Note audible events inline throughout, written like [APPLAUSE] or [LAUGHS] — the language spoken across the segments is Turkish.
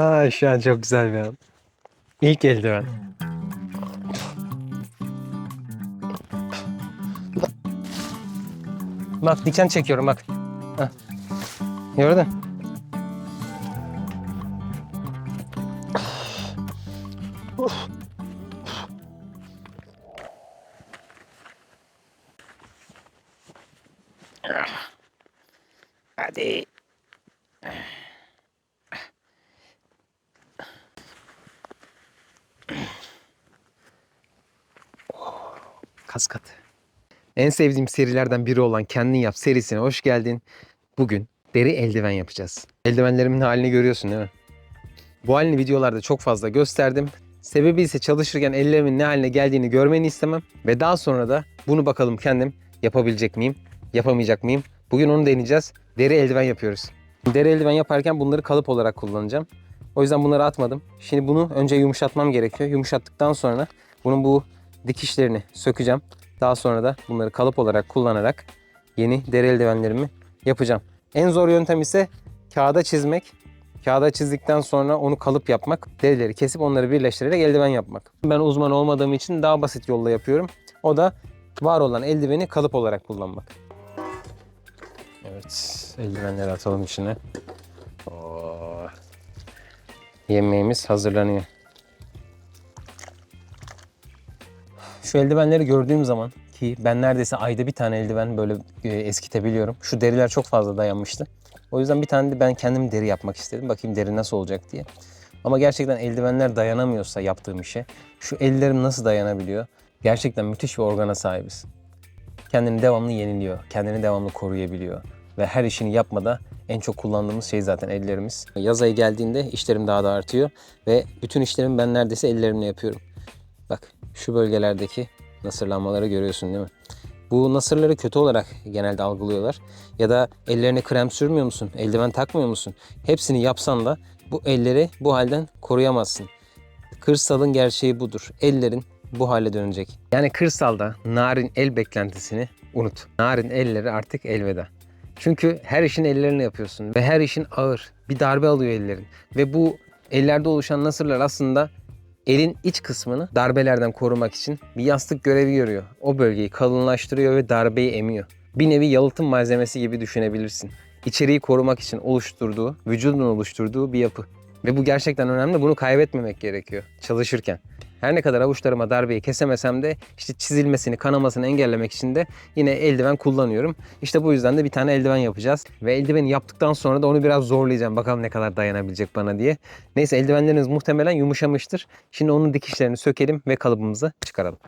Aa, şu an çok güzel bir an. İlk eldiven. Bak diken çekiyorum bak. Heh. Gördün? En sevdiğim serilerden biri olan Kendin Yap serisine hoş geldin. Bugün deri eldiven yapacağız. Eldivenlerimin halini görüyorsun değil mi? Bu halini videolarda çok fazla gösterdim. Sebebi ise çalışırken ellerimin ne haline geldiğini görmeni istemem. Ve daha sonra da bunu bakalım kendim yapabilecek miyim, yapamayacak mıyım? Bugün onu deneyeceğiz. Deri eldiven yapıyoruz. Deri eldiven yaparken bunları kalıp olarak kullanacağım. O yüzden bunları atmadım. Şimdi bunu önce yumuşatmam gerekiyor. Yumuşattıktan sonra bunun bu dikişlerini sökeceğim. Daha sonra da bunları kalıp olarak kullanarak yeni deri eldivenlerimi yapacağım. En zor yöntem ise kağıda çizmek. Kağıda çizdikten sonra onu kalıp yapmak. Derileri kesip onları birleştirerek eldiven yapmak. Ben uzman olmadığım için daha basit yolla yapıyorum. O da var olan eldiveni kalıp olarak kullanmak. Evet, eldivenleri atalım içine. Oo. Yemeğimiz hazırlanıyor. Şu eldivenleri gördüğüm zaman ki ben neredeyse ayda bir tane eldiven böyle e, eskitebiliyorum. Şu deriler çok fazla dayanmıştı. O yüzden bir tane de ben kendim deri yapmak istedim. Bakayım deri nasıl olacak diye. Ama gerçekten eldivenler dayanamıyorsa yaptığım işe şu ellerim nasıl dayanabiliyor? Gerçekten müthiş bir organa sahibiz. Kendini devamlı yeniliyor. Kendini devamlı koruyabiliyor. Ve her işini yapmada en çok kullandığımız şey zaten ellerimiz. Yaz ayı geldiğinde işlerim daha da artıyor. Ve bütün işlerimi ben neredeyse ellerimle yapıyorum. Şu bölgelerdeki nasırlanmaları görüyorsun değil mi? Bu nasırları kötü olarak genelde algılıyorlar. Ya da ellerine krem sürmüyor musun? Eldiven takmıyor musun? Hepsini yapsan da bu elleri bu halden koruyamazsın. Kırsalın gerçeği budur. Ellerin bu hale dönecek. Yani kırsalda narin el beklentisini unut. Narin elleri artık elveda. Çünkü her işin ellerine yapıyorsun ve her işin ağır. Bir darbe alıyor ellerin. Ve bu ellerde oluşan nasırlar aslında elin iç kısmını darbelerden korumak için bir yastık görevi görüyor. O bölgeyi kalınlaştırıyor ve darbeyi emiyor. Bir nevi yalıtım malzemesi gibi düşünebilirsin. İçeriği korumak için oluşturduğu, vücudun oluşturduğu bir yapı. Ve bu gerçekten önemli. Bunu kaybetmemek gerekiyor çalışırken. Her ne kadar avuçlarıma darbeyi kesemesem de işte çizilmesini, kanamasını engellemek için de yine eldiven kullanıyorum. İşte bu yüzden de bir tane eldiven yapacağız. Ve eldiveni yaptıktan sonra da onu biraz zorlayacağım. Bakalım ne kadar dayanabilecek bana diye. Neyse eldivenleriniz muhtemelen yumuşamıştır. Şimdi onun dikişlerini sökelim ve kalıbımızı çıkaralım.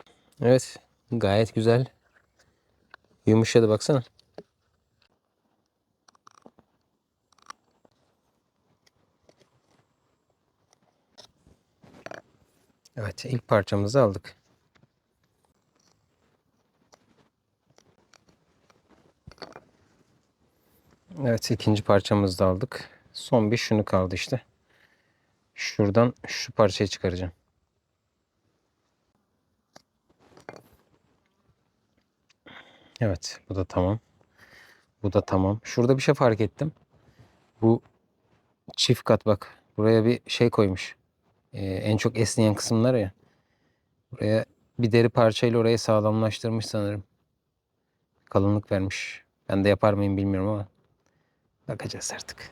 Evet gayet güzel. Yumuşadı baksana. Evet ilk parçamızı aldık. Evet ikinci parçamızı da aldık. Son bir şunu kaldı işte. Şuradan şu parçayı çıkaracağım. Evet bu da tamam. Bu da tamam. Şurada bir şey fark ettim. Bu çift kat bak. Buraya bir şey koymuş. Ee, en çok esneyen kısımlar ya. Buraya bir deri parçayla orayı sağlamlaştırmış sanırım. Kalınlık vermiş. Ben de yapar mıyım bilmiyorum ama. Bakacağız artık.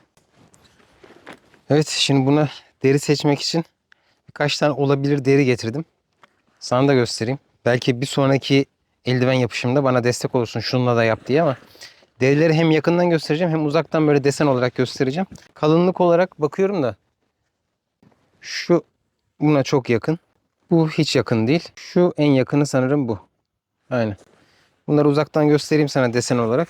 Evet şimdi buna deri seçmek için birkaç tane olabilir deri getirdim. Sana da göstereyim. Belki bir sonraki eldiven yapışımda bana destek olursun şununla da yap diye ama derileri hem yakından göstereceğim hem uzaktan böyle desen olarak göstereceğim. Kalınlık olarak bakıyorum da şu buna çok yakın. Bu hiç yakın değil. Şu en yakını sanırım bu. Aynen. Bunları uzaktan göstereyim sana desen olarak.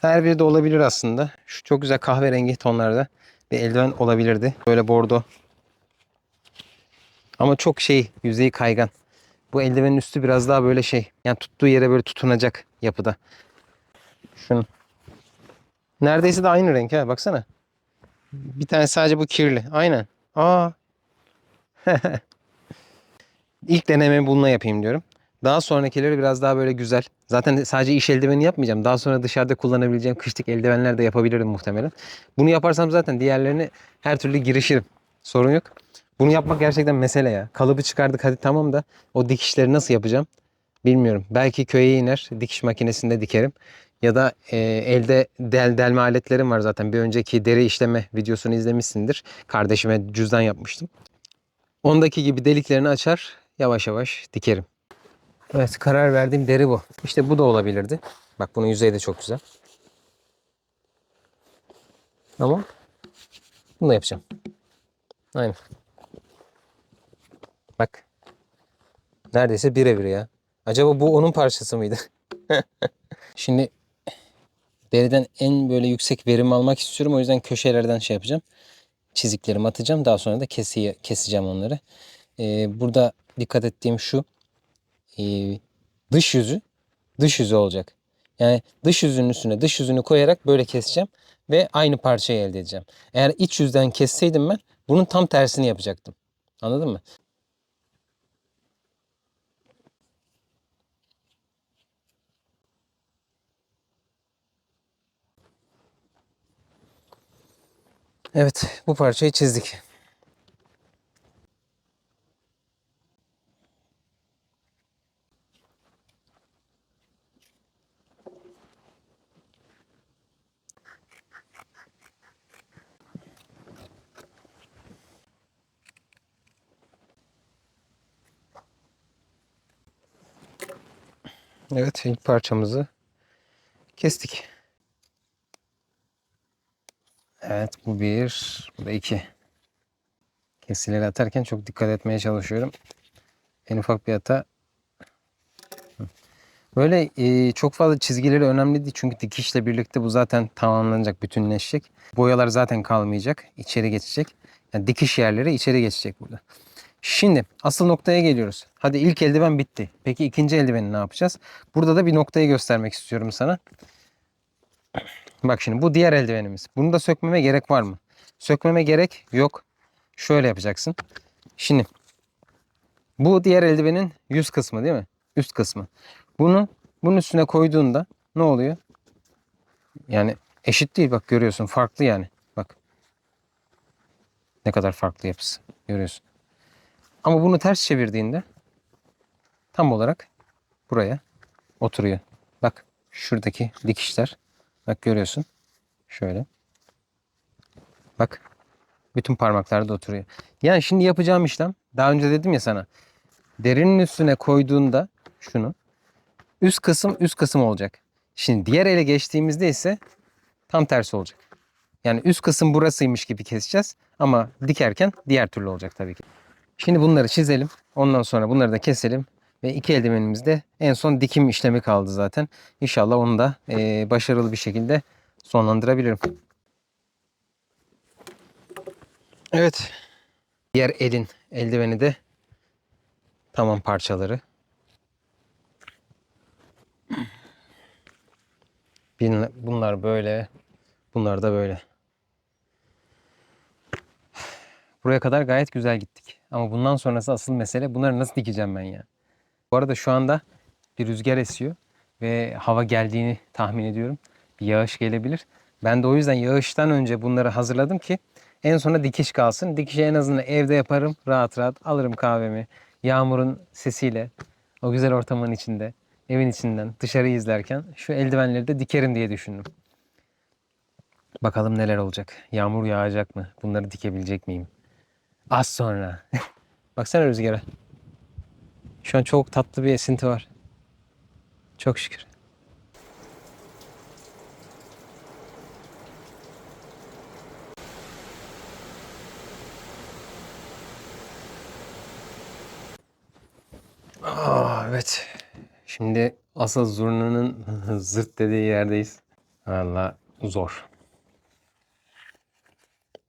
Her biri de olabilir aslında. Şu çok güzel kahverengi tonlarda bir eldiven olabilirdi. Böyle bordo. Ama çok şey yüzeyi kaygan. Bu eldivenin üstü biraz daha böyle şey. Yani tuttuğu yere böyle tutunacak yapıda. Şunun. Neredeyse de aynı renk ha baksana. Bir tane sadece bu kirli. Aynen. Aa. [LAUGHS] İlk denememi bununla yapayım diyorum. Daha sonrakileri biraz daha böyle güzel. Zaten sadece iş eldiveni yapmayacağım. Daha sonra dışarıda kullanabileceğim kışlık eldivenler de yapabilirim muhtemelen. Bunu yaparsam zaten diğerlerini her türlü girişirim. Sorun yok. Bunu yapmak gerçekten mesele ya. Kalıbı çıkardık hadi tamam da o dikişleri nasıl yapacağım bilmiyorum. Belki köye iner dikiş makinesinde dikerim. Ya da e, elde del delme aletlerim var zaten. Bir önceki deri işleme videosunu izlemişsindir. Kardeşime cüzdan yapmıştım. Ondaki gibi deliklerini açar yavaş yavaş dikerim. Evet karar verdiğim deri bu. İşte bu da olabilirdi. Bak bunun yüzeyi de çok güzel. Ama bunu da yapacağım. Aynen. Bak. Neredeyse birebir ya. Acaba bu onun parçası mıydı? [LAUGHS] Şimdi deriden en böyle yüksek verim almak istiyorum. O yüzden köşelerden şey yapacağım. Çiziklerimi atacağım. Daha sonra da kesiye, keseceğim onları. Ee, burada dikkat ettiğim şu. Ee, dış yüzü dış yüzü olacak. Yani dış yüzünün üstüne dış yüzünü koyarak böyle keseceğim ve aynı parçayı elde edeceğim. Eğer iç yüzden kesseydim ben bunun tam tersini yapacaktım. Anladın mı? Evet, bu parçayı çizdik. Evet, ilk parçamızı kestik. Evet, bu bir, bu da iki. Kesileri atarken çok dikkat etmeye çalışıyorum. En ufak bir hata. Böyle e, çok fazla çizgileri önemli değil çünkü dikişle birlikte bu zaten tamamlanacak, bütünleşecek. Boyalar zaten kalmayacak, içeri geçecek. Yani dikiş yerleri içeri geçecek burada. Şimdi asıl noktaya geliyoruz. Hadi ilk eldiven bitti. Peki ikinci eldiveni ne yapacağız? Burada da bir noktayı göstermek istiyorum sana. Bak şimdi bu diğer eldivenimiz. Bunu da sökmeme gerek var mı? Sökmeme gerek yok. Şöyle yapacaksın. Şimdi bu diğer eldivenin yüz kısmı değil mi? Üst kısmı. Bunu bunun üstüne koyduğunda ne oluyor? Yani eşit değil bak görüyorsun farklı yani. Bak. Ne kadar farklı yapısı. Görüyorsun. Ama bunu ters çevirdiğinde tam olarak buraya oturuyor. Bak şuradaki dikişler. Bak görüyorsun. Şöyle. Bak. Bütün parmaklarda oturuyor. Yani şimdi yapacağım işlem daha önce dedim ya sana. Derinin üstüne koyduğunda şunu üst kısım üst kısım olacak. Şimdi diğer ele geçtiğimizde ise tam tersi olacak. Yani üst kısım burasıymış gibi keseceğiz ama dikerken diğer türlü olacak tabii ki. Şimdi bunları çizelim. Ondan sonra bunları da keselim. Ve iki eldivenimizde en son dikim işlemi kaldı zaten. İnşallah onu da e, başarılı bir şekilde sonlandırabilirim. Evet. Diğer elin eldiveni de tamam parçaları. Bunlar böyle. Bunlar da böyle. Buraya kadar gayet güzel gittik. Ama bundan sonrası asıl mesele bunları nasıl dikeceğim ben ya? Bu arada şu anda bir rüzgar esiyor ve hava geldiğini tahmin ediyorum. Bir yağış gelebilir. Ben de o yüzden yağıştan önce bunları hazırladım ki en sona dikiş kalsın. Dikişi en azından evde yaparım. Rahat rahat alırım kahvemi. Yağmurun sesiyle o güzel ortamın içinde evin içinden dışarıyı izlerken şu eldivenleri de dikerim diye düşündüm. Bakalım neler olacak. Yağmur yağacak mı? Bunları dikebilecek miyim? Az sonra. [LAUGHS] Baksana rüzgara. Şu an çok tatlı bir esinti var. Çok şükür. Aa, evet. Şimdi asıl zurnanın [LAUGHS] zırt dediği yerdeyiz. Valla zor.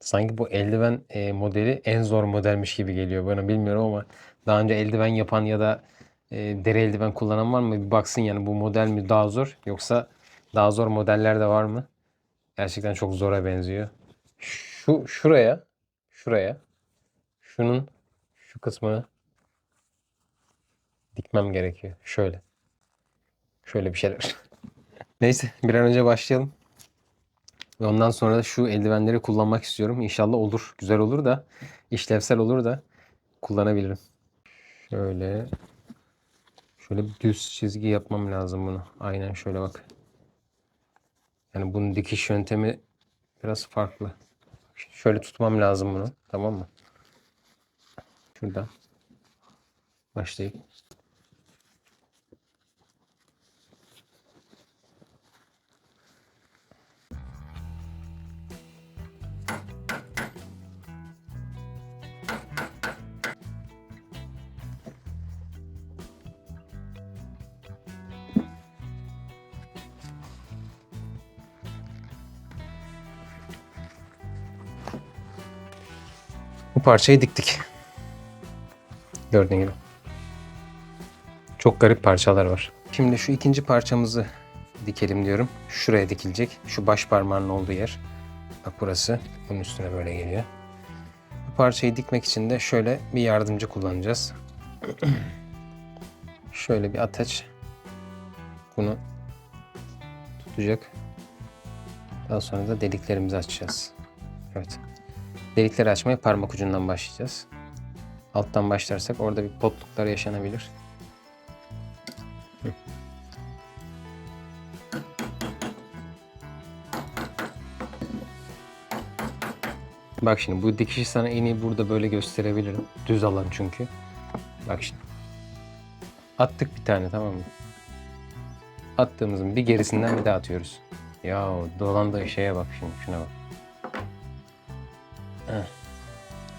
Sanki bu eldiven e, modeli en zor modelmiş gibi geliyor bana bilmiyorum ama daha önce eldiven yapan ya da e, deri eldiven kullanan var mı? Bir baksın yani bu model mi daha zor yoksa daha zor modeller de var mı? Gerçekten çok zora benziyor. Şu şuraya, şuraya, şunun şu kısmını dikmem gerekiyor. Şöyle. Şöyle bir şeyler. [LAUGHS] Neyse bir an önce başlayalım. Ondan sonra da şu eldivenleri kullanmak istiyorum. İnşallah olur. Güzel olur da işlevsel olur da kullanabilirim. Şöyle şöyle düz çizgi yapmam lazım bunu. Aynen şöyle bak. Yani bunun dikiş yöntemi biraz farklı. Şöyle tutmam lazım bunu. Tamam mı? Şuradan başlayıp Parçayı diktik. Gördüğün gibi. Çok garip parçalar var. Şimdi şu ikinci parçamızı dikelim diyorum. Şuraya dikilecek. Şu baş parmağının olduğu yer. Bak burası. Bunun üstüne böyle geliyor. Bu parçayı dikmek için de şöyle bir yardımcı kullanacağız. [CLEARS THROAT] şöyle bir ataç. Bunu tutacak. Daha sonra da deliklerimizi açacağız. Evet. Delikleri açmaya parmak ucundan başlayacağız. Alttan başlarsak orada bir potluklar yaşanabilir. Bak şimdi bu dikişi sana en iyi burada böyle gösterebilirim. Düz alan çünkü. Bak şimdi. Attık bir tane tamam mı? Attığımızın bir gerisinden bir daha atıyoruz. Ya dolandığı şeye bak şimdi şuna bak.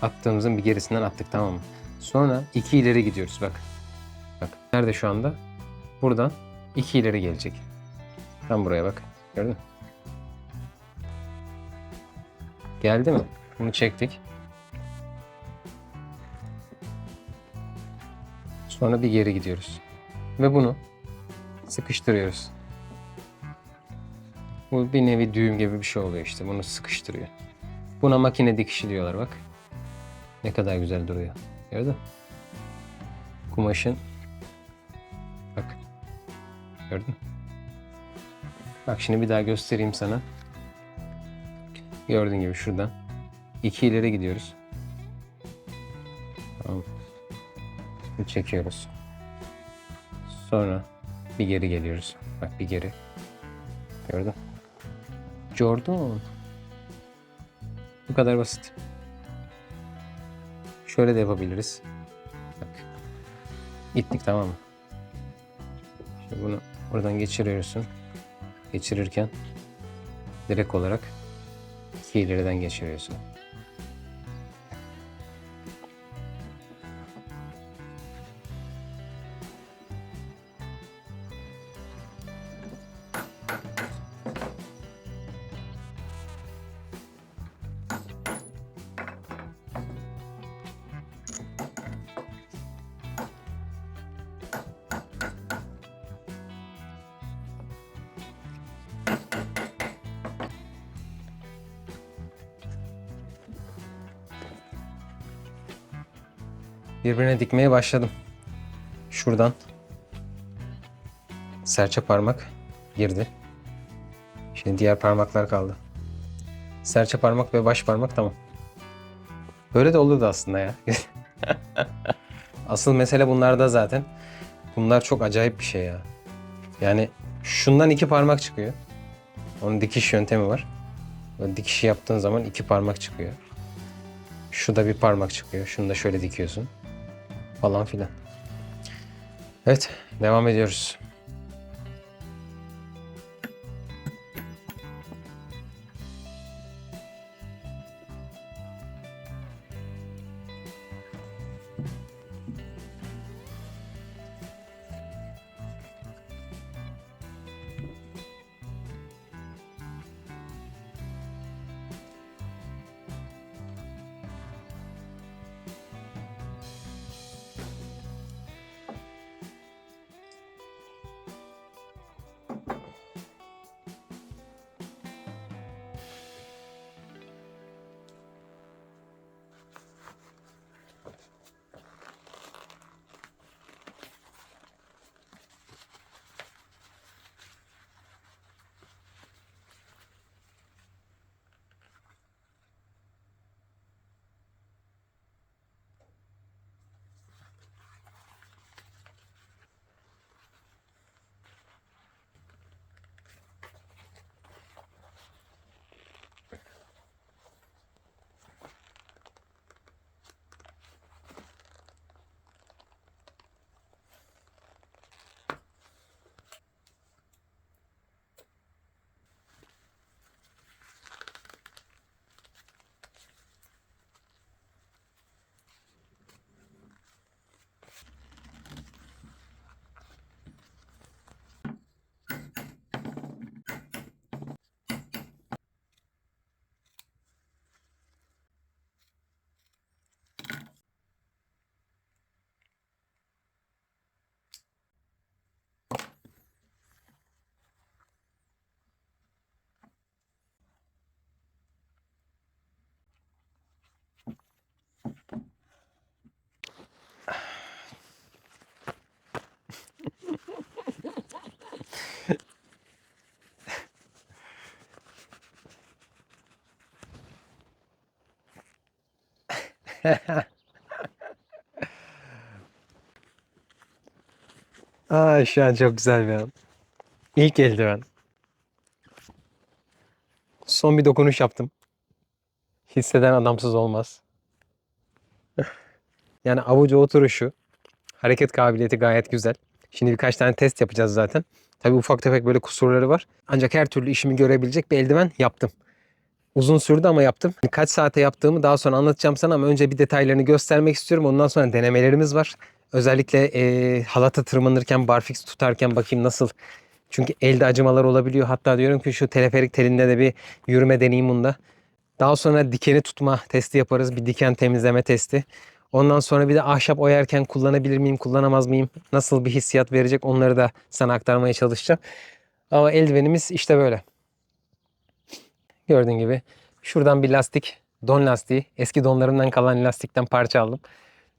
Attığımızın bir gerisinden attık tamam mı? Sonra iki ileri gidiyoruz bak. Bak nerede şu anda? Buradan iki ileri gelecek. Tam buraya bak. Gördün mü? Geldi mi? Bunu çektik. Sonra bir geri gidiyoruz. Ve bunu sıkıştırıyoruz. Bu bir nevi düğüm gibi bir şey oluyor işte. Bunu sıkıştırıyor. Buna makine dikişi diyorlar bak. Ne kadar güzel duruyor. Gördün? Kumaşın bak. Gördün? Bak şimdi bir daha göstereyim sana. Gördüğün gibi şuradan. iki ileri gidiyoruz. Tamam. Bir çekiyoruz. Sonra bir geri geliyoruz. Bak bir geri. Gördün? Jordan. Bu kadar basit. Şöyle de yapabiliriz. Bak. Gittik tamam mı? Şimdi bunu buradan geçiriyorsun. Geçirirken direkt olarak iki ileriden geçiriyorsun. Birbirine dikmeye başladım. Şuradan serçe parmak girdi. Şimdi diğer parmaklar kaldı. Serçe parmak ve baş parmak tamam. Böyle de olurdu aslında ya. [LAUGHS] Asıl mesele bunlarda zaten. Bunlar çok acayip bir şey ya. Yani şundan iki parmak çıkıyor. Onun dikiş yöntemi var. Böyle dikişi yaptığın zaman iki parmak çıkıyor. Şu da bir parmak çıkıyor. Şunu da şöyle dikiyorsun. Falan filan. Evet, devam ediyoruz. [LAUGHS] Aa, şu an çok güzel bir an. İlk eldiven. Son bir dokunuş yaptım. Hisseden adamsız olmaz. [LAUGHS] yani avucu oturuşu, hareket kabiliyeti gayet güzel. Şimdi birkaç tane test yapacağız zaten. Tabii ufak tefek böyle kusurları var. Ancak her türlü işimi görebilecek bir eldiven yaptım. Uzun sürdü ama yaptım. Kaç saate yaptığımı daha sonra anlatacağım sana ama önce bir detaylarını göstermek istiyorum. Ondan sonra denemelerimiz var. Özellikle e, halata tırmanırken, barfix tutarken bakayım nasıl. Çünkü elde acımalar olabiliyor. Hatta diyorum ki şu teleferik telinde de bir yürüme deneyim bunda. Daha sonra dikeni tutma testi yaparız. Bir diken temizleme testi. Ondan sonra bir de ahşap oyarken kullanabilir miyim, kullanamaz mıyım? Nasıl bir hissiyat verecek onları da sana aktarmaya çalışacağım. Ama eldivenimiz işte böyle. Gördüğün gibi şuradan bir lastik, don lastiği. Eski donlarımdan kalan lastikten parça aldım.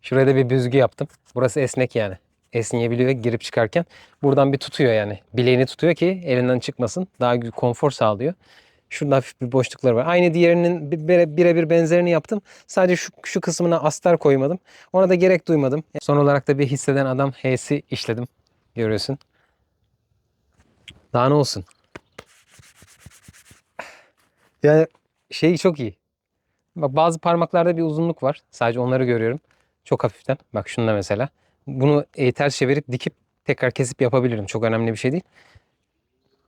Şuraya da bir büzgü yaptım. Burası esnek yani. Esneyebiliyor girip çıkarken. Buradan bir tutuyor yani. Bileğini tutuyor ki elinden çıkmasın. Daha konfor sağlıyor. Şurada hafif bir boşlukları var. Aynı diğerinin bire- birebir benzerini yaptım. Sadece şu, şu kısmına astar koymadım. Ona da gerek duymadım. Son olarak da bir hisseden adam H'si işledim. Görüyorsun. Daha ne olsun. Yani şey çok iyi. Bak bazı parmaklarda bir uzunluk var. Sadece onları görüyorum. Çok hafiften. Bak şunda mesela. Bunu e, ters çevirip dikip tekrar kesip yapabilirim. Çok önemli bir şey değil.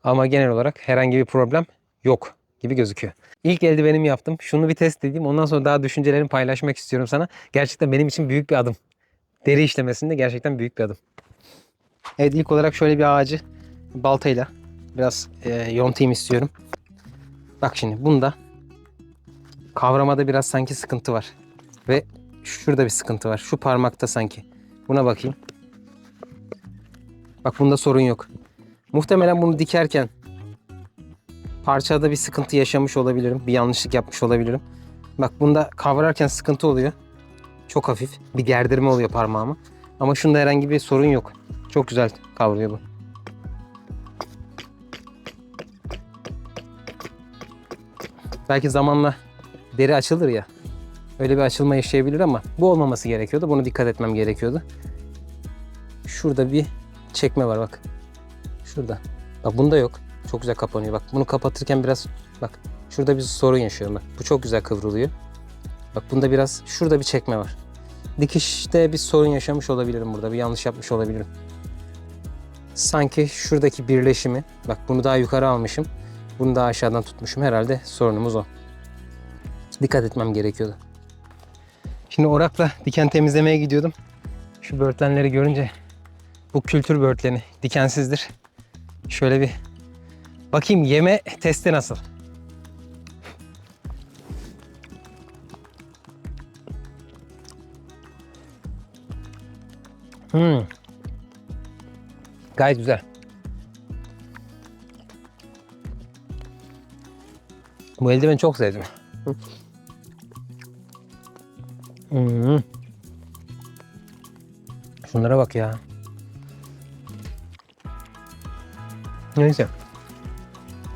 Ama genel olarak herhangi bir problem yok gibi gözüküyor. İlk eldivenimi yaptım. Şunu bir test edeyim. Ondan sonra daha düşüncelerimi paylaşmak istiyorum sana. Gerçekten benim için büyük bir adım. Deri işlemesinde gerçekten büyük bir adım. Evet ilk olarak şöyle bir ağacı baltayla biraz e, yontayım istiyorum. Bak şimdi bunda kavramada biraz sanki sıkıntı var. Ve şurada bir sıkıntı var. Şu parmakta sanki. Buna bakayım. Bak bunda sorun yok. Muhtemelen bunu dikerken parçada bir sıkıntı yaşamış olabilirim. Bir yanlışlık yapmış olabilirim. Bak bunda kavrarken sıkıntı oluyor. Çok hafif. Bir gerdirme oluyor parmağıma. Ama şunda herhangi bir sorun yok. Çok güzel kavruyor bu. Belki zamanla deri açılır ya. Öyle bir açılma yaşayabilir ama bu olmaması gerekiyordu. Bunu dikkat etmem gerekiyordu. Şurada bir çekme var bak. Şurada. Bak bunda yok. Çok güzel kapanıyor. Bak bunu kapatırken biraz bak şurada bir sorun yaşıyorum bak. Bu çok güzel kıvrılıyor. Bak bunda biraz şurada bir çekme var. Dikişte bir sorun yaşamış olabilirim burada. Bir yanlış yapmış olabilirim. Sanki şuradaki birleşimi bak bunu daha yukarı almışım. Bunu daha aşağıdan tutmuşum. Herhalde sorunumuz o. Dikkat etmem gerekiyordu. Şimdi orakla diken temizlemeye gidiyordum. Şu börtlenleri görünce bu kültür börtleni dikensizdir. Şöyle bir bakayım yeme testi nasıl? Hmm. Gayet güzel. Bu eldiveni çok sevdim. Hmm. Şunlara bak ya. Neyse.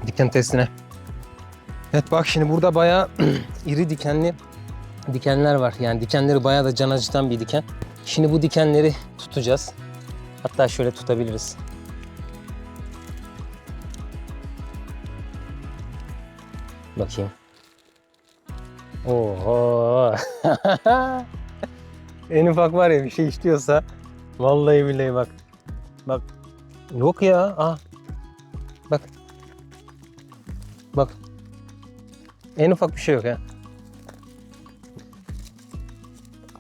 Diken testine. Evet bak şimdi burada bayağı [CLEARS THROAT] iri dikenli dikenler var. Yani dikenleri bayağı da can acıtan bir diken. Şimdi bu dikenleri tutacağız. Hatta şöyle tutabiliriz. Bakayım. Oho. [LAUGHS] en ufak var ya bir şey istiyorsa vallahi billahi bak. Bak. Yok ya. Ah. Bak. Bak. En ufak bir şey yok ha.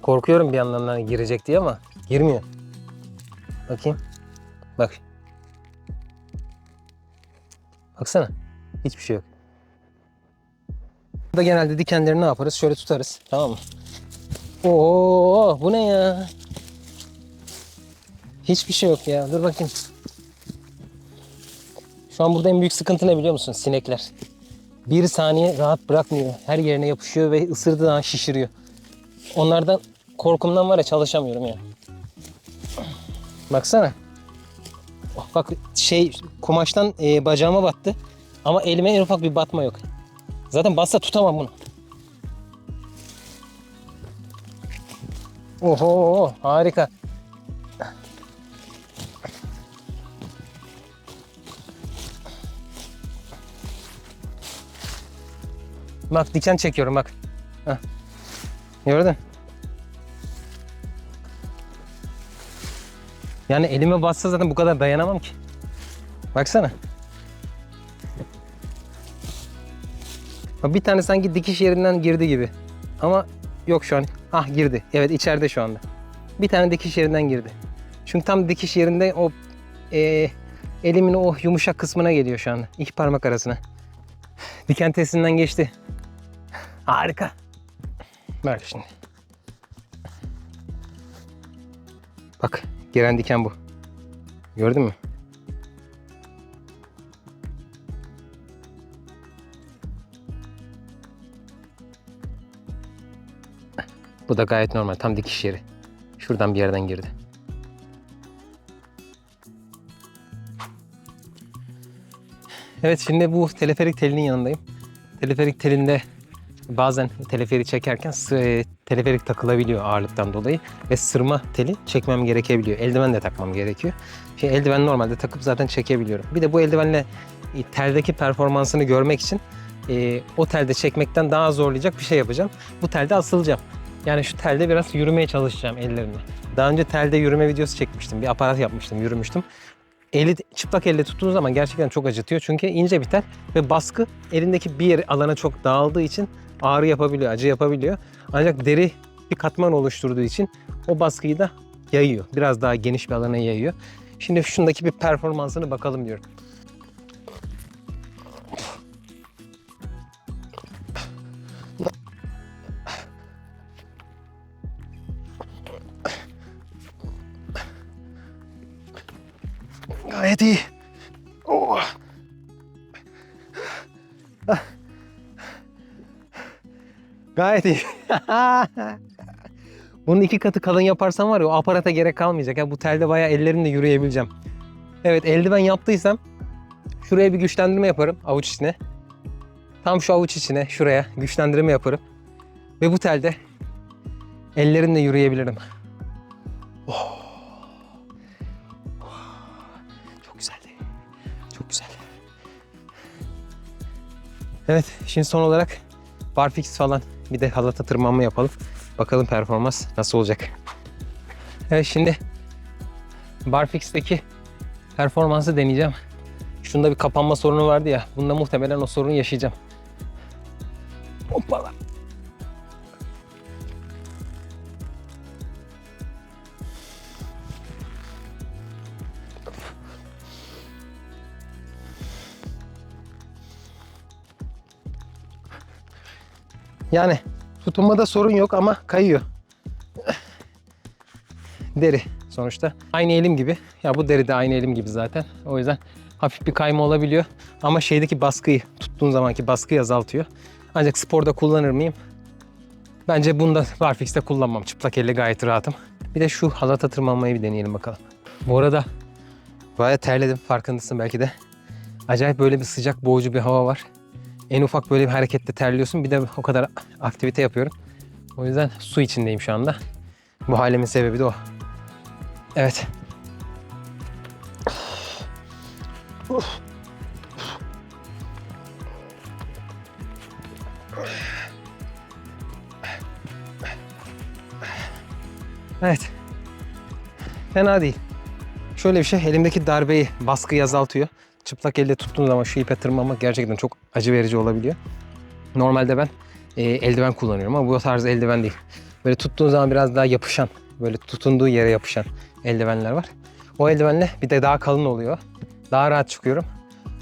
Korkuyorum bir yandan hani girecek diye ama girmiyor. Bakayım. Bak. Baksana. Hiçbir şey yok. Burada genelde dikenleri ne yaparız? Şöyle tutarız. Tamam mı? Oo, bu ne ya? Hiçbir şey yok ya. Dur bakayım. Şu an burada en büyük sıkıntı ne biliyor musun? Sinekler. Bir saniye rahat bırakmıyor. Her yerine yapışıyor ve ısırdığı zaman şişiriyor. Onlardan korkumdan var ya çalışamıyorum ya. Baksana. Oh, bak şey kumaştan e, bacağıma battı. Ama elime en ufak bir batma yok. Zaten bassa tutamam bunu. Oho harika. Bak diken çekiyorum bak. Heh. Gördün? Yani elime bassa zaten bu kadar dayanamam ki. Baksana. Bir tane sanki dikiş yerinden girdi gibi. Ama yok şu an. Ah girdi. Evet içeride şu anda. Bir tane dikiş yerinden girdi. Çünkü tam dikiş yerinde o eee, elimin o yumuşak kısmına geliyor şu anda. İki parmak arasına. Diken testinden geçti. Harika. Bak şimdi. Bak giren diken bu. Gördün mü? Bu da gayet normal. Tam dikiş yeri. Şuradan bir yerden girdi. Evet şimdi bu teleferik telinin yanındayım. Teleferik telinde bazen teleferi çekerken e, teleferik takılabiliyor ağırlıktan dolayı ve sırma teli çekmem gerekebiliyor. Eldiven de takmam gerekiyor. Şey, eldiven normalde takıp zaten çekebiliyorum. Bir de bu eldivenle e, teldeki performansını görmek için e, o telde çekmekten daha zorlayacak bir şey yapacağım. Bu telde asılacağım. Yani şu telde biraz yürümeye çalışacağım ellerimle. Daha önce telde yürüme videosu çekmiştim. Bir aparat yapmıştım, yürümüştüm. Eli çıplak elle tuttuğun zaman gerçekten çok acıtıyor. Çünkü ince bir tel ve baskı elindeki bir yer alana çok dağıldığı için ağrı yapabiliyor, acı yapabiliyor. Ancak deri bir katman oluşturduğu için o baskıyı da yayıyor. Biraz daha geniş bir alana yayıyor. Şimdi şundaki bir performansını bakalım diyorum. Gayet. Bunun iki katı kalın yaparsam var ya o aparata gerek kalmayacak. Ya bu telde bayağı ellerimle yürüyebileceğim. Evet eldiven yaptıysam şuraya bir güçlendirme yaparım avuç içine. Tam şu avuç içine şuraya güçlendirme yaparım. Ve bu telde ellerimle yürüyebilirim. Oh. Çok güzeldi. Çok güzel. Evet, şimdi son olarak barfix falan bir de halata tırmanma yapalım. Bakalım performans nasıl olacak. Evet şimdi barfix'teki performansı deneyeceğim. Şunda bir kapanma sorunu vardı ya. Bunda muhtemelen o sorunu yaşayacağım. Hoppala. Yani tutunmada sorun yok ama kayıyor. Deri sonuçta. Aynı elim gibi. Ya bu deri de aynı elim gibi zaten. O yüzden hafif bir kayma olabiliyor. Ama şeydeki baskıyı, tuttuğun zamanki baskıyı azaltıyor. Ancak sporda kullanır mıyım? Bence bunda Barfix'te kullanmam. Çıplak elle gayet rahatım. Bir de şu halata tırmanmayı bir deneyelim bakalım. Bu arada bayağı terledim farkındasın belki de. Acayip böyle bir sıcak boğucu bir hava var. En ufak böyle bir harekette terliyorsun. Bir de o kadar aktivite yapıyorum. O yüzden su içindeyim şu anda. Bu halimin sebebi de o. Evet. Evet. Fena değil. Şöyle bir şey elimdeki darbeyi, baskıyı azaltıyor. Çıplak elle tuttuğun zaman şu ipe tırmanmak gerçekten çok acı verici olabiliyor. Normalde ben e, eldiven kullanıyorum ama bu tarz eldiven değil. Böyle tuttuğun zaman biraz daha yapışan, böyle tutunduğu yere yapışan eldivenler var. O eldivenle bir de daha kalın oluyor. Daha rahat çıkıyorum.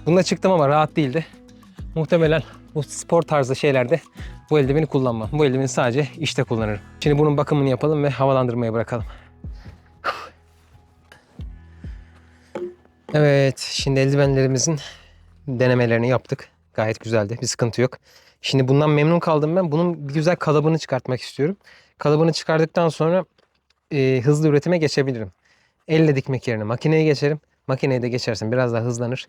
Bunda çıktım ama rahat değildi. Muhtemelen bu spor tarzı şeylerde bu eldiveni kullanmam. Bu eldiveni sadece işte kullanırım. Şimdi bunun bakımını yapalım ve havalandırmaya bırakalım. Evet, şimdi eldivenlerimizin denemelerini yaptık. Gayet güzeldi, bir sıkıntı yok. Şimdi bundan memnun kaldım ben. Bunun bir güzel kalıbını çıkartmak istiyorum. Kalıbını çıkardıktan sonra e, hızlı üretime geçebilirim. Elle dikmek yerine makineye geçerim. Makineye de geçersin biraz daha hızlanır.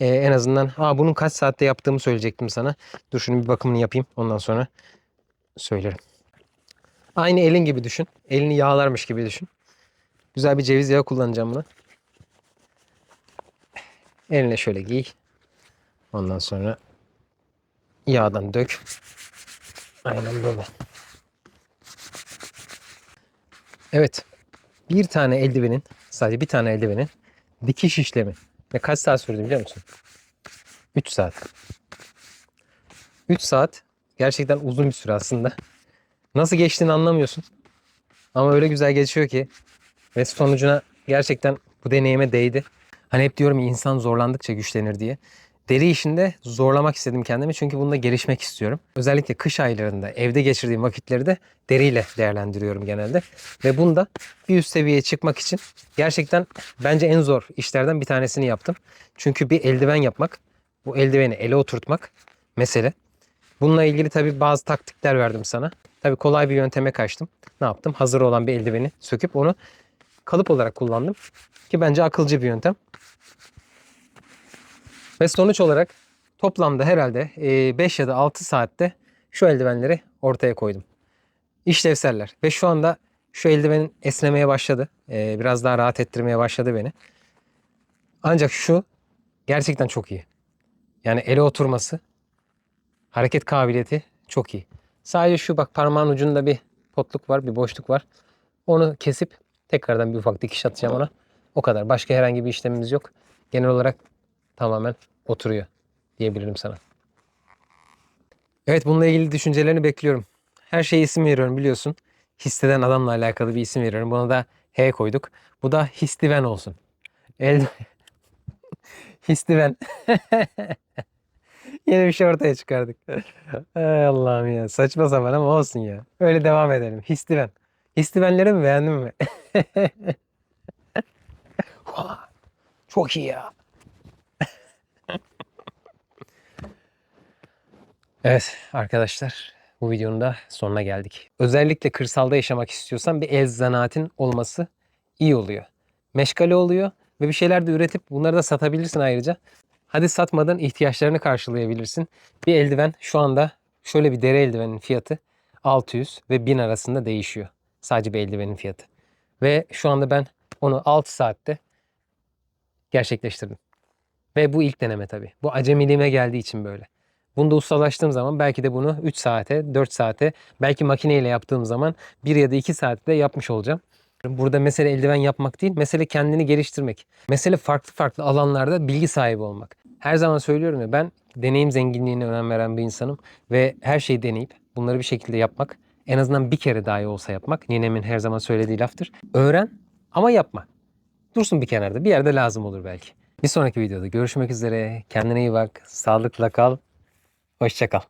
E, en azından Aa, bunun kaç saatte yaptığımı söyleyecektim sana. Dur şunu bir bakımını yapayım ondan sonra söylerim. Aynı elin gibi düşün. Elini yağlarmış gibi düşün. Güzel bir ceviz yağı kullanacağım buna. Eline şöyle giy. Ondan sonra yağdan dök. Aynen böyle. Evet. Bir tane eldivenin, sadece bir tane eldivenin dikiş işlemi. Ve kaç saat sürdü biliyor musun? 3 saat. 3 saat gerçekten uzun bir süre aslında. Nasıl geçtiğini anlamıyorsun. Ama öyle güzel geçiyor ki ve sonucuna gerçekten bu deneyime değdi. Hani hep diyorum insan zorlandıkça güçlenir diye. Deri işinde zorlamak istedim kendimi çünkü bunda gelişmek istiyorum. Özellikle kış aylarında evde geçirdiğim vakitleri de deriyle değerlendiriyorum genelde. Ve bunda bir üst seviyeye çıkmak için gerçekten bence en zor işlerden bir tanesini yaptım. Çünkü bir eldiven yapmak, bu eldiveni ele oturtmak mesele. Bununla ilgili tabii bazı taktikler verdim sana. Tabii kolay bir yönteme kaçtım. Ne yaptım? Hazır olan bir eldiveni söküp onu kalıp olarak kullandım. Ki bence akılcı bir yöntem. Ve sonuç olarak toplamda herhalde 5 ya da 6 saatte şu eldivenleri ortaya koydum. İşlevseller. Ve şu anda şu eldivenin esnemeye başladı. E, Biraz daha rahat ettirmeye başladı beni. Ancak şu gerçekten çok iyi. Yani ele oturması, hareket kabiliyeti çok iyi. Sadece şu bak parmağın ucunda bir potluk var, bir boşluk var. Onu kesip tekrardan bir ufak dikiş atacağım ona. O kadar. Başka herhangi bir işlemimiz yok. Genel olarak tamamen oturuyor diyebilirim sana. Evet bununla ilgili düşüncelerini bekliyorum. Her şeye isim veriyorum biliyorsun. Hisseden adamla alakalı bir isim veriyorum. Buna da H koyduk. Bu da histiven olsun. El... [LAUGHS] histiven. [LAUGHS] Yeni bir şey ortaya çıkardık. Ay Allah'ım ya. Saçma sapan ama olsun ya. Öyle devam edelim. Histiven. Histivenleri mi beğendin mi? [LAUGHS] Çok iyi ya. [LAUGHS] Evet arkadaşlar bu videonun da sonuna geldik. Özellikle kırsalda yaşamak istiyorsan bir el zanaatin olması iyi oluyor. Meşgale oluyor ve bir şeyler de üretip bunları da satabilirsin ayrıca. Hadi satmadan ihtiyaçlarını karşılayabilirsin. Bir eldiven şu anda şöyle bir deri eldivenin fiyatı 600 ve 1000 arasında değişiyor. Sadece bir eldivenin fiyatı. Ve şu anda ben onu 6 saatte gerçekleştirdim. Ve bu ilk deneme tabii. Bu acemiliğime geldiği için böyle. Bunda ustalaştığım zaman belki de bunu 3 saate, 4 saate, belki makineyle yaptığım zaman 1 ya da 2 saatte yapmış olacağım. Burada mesele eldiven yapmak değil, mesele kendini geliştirmek. Mesele farklı farklı alanlarda bilgi sahibi olmak. Her zaman söylüyorum ya ben deneyim zenginliğine önem veren bir insanım ve her şeyi deneyip bunları bir şekilde yapmak, en azından bir kere dahi olsa yapmak, ninemin her zaman söylediği laftır. Öğren ama yapma. Dursun bir kenarda, bir yerde lazım olur belki. Bir sonraki videoda görüşmek üzere. Kendine iyi bak, sağlıkla kal. Hoşça kal.